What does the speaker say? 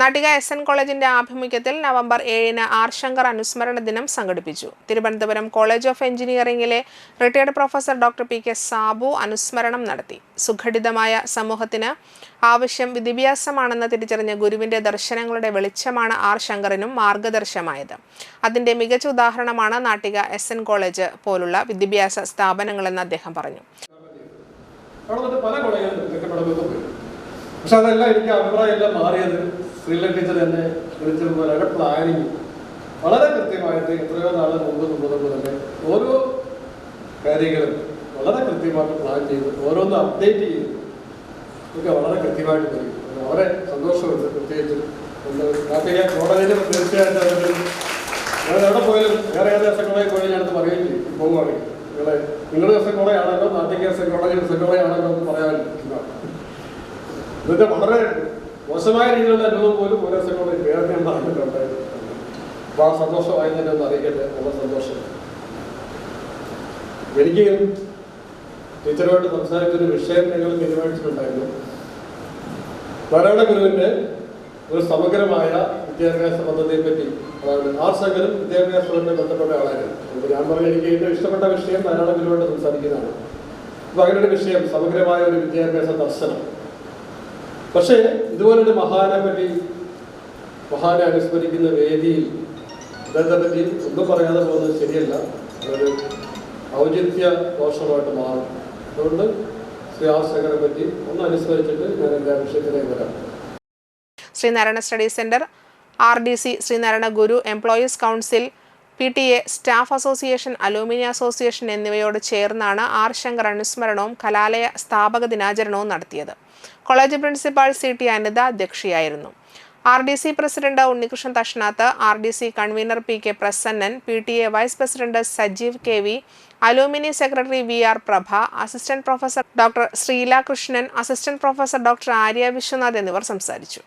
Nattika S N കോളേജിന്റെ ആഭിമുഖ്യത്തിൽ November ഏഴിന് ആർ ശങ്കർ അനുസ്മരണ ദിനം സംഘടിപ്പിച്ചു. Thiruvananthapuram college of എഞ്ചിനീയറിംഗിലെ retired professor doctor P K Sabu അനുസ്മരണം നടത്തി. സുഘടിതമായ സമൂഹത്തിന് ആവശ്യം വിദ്യാഭ്യാസമാണെന്ന് തിരിച്ചറിഞ്ഞ ഗുരുവിന്റെ ദർശനങ്ങളുടെ വെളിച്ചമാണ് ആർ ശങ്കറിനും മാർഗദർശമായത് അതിന്റെ മികച്ച ഉദാഹരണമാണ് നാട്ടിക എസ് എൻ കോളേജ് പോലുള്ള വിദ്യാഭ്യാസ സ്ഥാപനങ്ങളെന്ന് അദ്ദേഹം പറഞ്ഞു. പല പക്ഷെ അതെല്ലാം എനിക്ക് അഭിപ്രായം എല്ലാം മാറിയത് ശ്രീല ടീച്ചർ എന്നെ വിളിച്ചതുപോലെ അവരുടെ പ്ലാനിങ് വളരെ കൃത്യമായിട്ട് എത്രയോ നാൾ മുമ്പ് മുമ്പ് തന്നെ ഓരോ കാര്യങ്ങളും വളരെ കൃത്യമായിട്ട് പ്ലാൻ ചെയ്ത് ഓരോന്ന് അപ്ഡേറ്റ് ചെയ്ത് ഒക്കെ വളരെ കൃത്യമായിട്ട് വരും. വളരെ സന്തോഷമുണ്ട് പ്രത്യേകിച്ച്. നാട്ടിലെ കോളേജിൽ തീർച്ചയായിട്ടും അതൊരു ഞാൻ എവിടെ പോയാലും വേറെ ഏത് കോളേജിൽ പോയാലും ഞാനത് പറയുകയും ചെയ്യും. പോകുവാണെങ്കിൽ നിങ്ങളെ നിങ്ങളുടെ S A college S A കോളേജാണല്ലോ എന്ന് ഇതൊക്കെ വളരെ മോശമായ രീതിയിലുള്ള അനുഭവം പോലും ഓരോ കോളേജ് വേറെ ഞാൻ പറഞ്ഞിട്ടുണ്ട്. അപ്പോൾ ആ സന്തോഷമായതിനെ ഒന്ന് അറിയിക്കട്ടെ നല്ല സന്തോഷം. എനിക്ക് ടീച്ചറുമായിട്ട് സംസാരിച്ചൊരു വിഷയം ഞങ്ങൾ തീരുമാനിച്ചിട്ടുണ്ടായിരുന്നു. നാരായണ ഗുരുവിന്റെ ഒരു സമഗ്രമായ വിദ്യാഭ്യാസ പദ്ധതിയെ പറ്റി അതായത് ആർ ശങ്കരും വിദ്യാഭ്യാസവുമായി ബന്ധപ്പെട്ട ആളായിരുന്നു. അപ്പോൾ ഞാൻ പറഞ്ഞ എനിക്ക് ഏറ്റവും ഇഷ്ടപ്പെട്ട വിഷയം നാരായണ ഗുരുവായിട്ട് സംസാരിക്കുന്നതാണ്. അപ്പൊ അങ്ങനെ ഒരു വിഷയം സമഗ്രമായ ഒരു വിദ്യാഭ്യാസ ദർശനം. പക്ഷേ ഇതുപോലൊരു മഹാനെ മഹാനെ അനുസ്മരിക്കുന്ന വേദിയിൽ അദ്ദേഹത്തെ പറ്റി ഒന്നും പറയാതെ പോകുന്നത് ശരിയല്ല. അതൊരു ഔചിത്യ ദോഷമായിട്ട് മാറും. അതുകൊണ്ട് ശ്രീ പറ്റി ഒന്ന് അനുസ്മരിച്ചിട്ട് ഞാൻ എന്റെ വിഷയത്തിലേക്ക് വരാം. Sreenarayana study centre R D C Sreenarayana Guru employees council P T A staff association alumni association എന്നിവയോട് ചേർന്നാണ് ആർ ശങ്കർ അനുസ്മരണവും കലാലയ സ്ഥാപക ദിനാചരണവും നടത്തിയത്. College principal C T Anitha അധ്യക്ഷയായിരുന്നു. R D C president Unnikrishnan Thashnath R D C convener P K Prasannan P T A vice president Sajeev K V alumni secretary V R Prabha assistant professor doctor Sreela Krishnan assistant professor doctor Arya Viswanath എന്നിവർ സംസാരിച്ചു.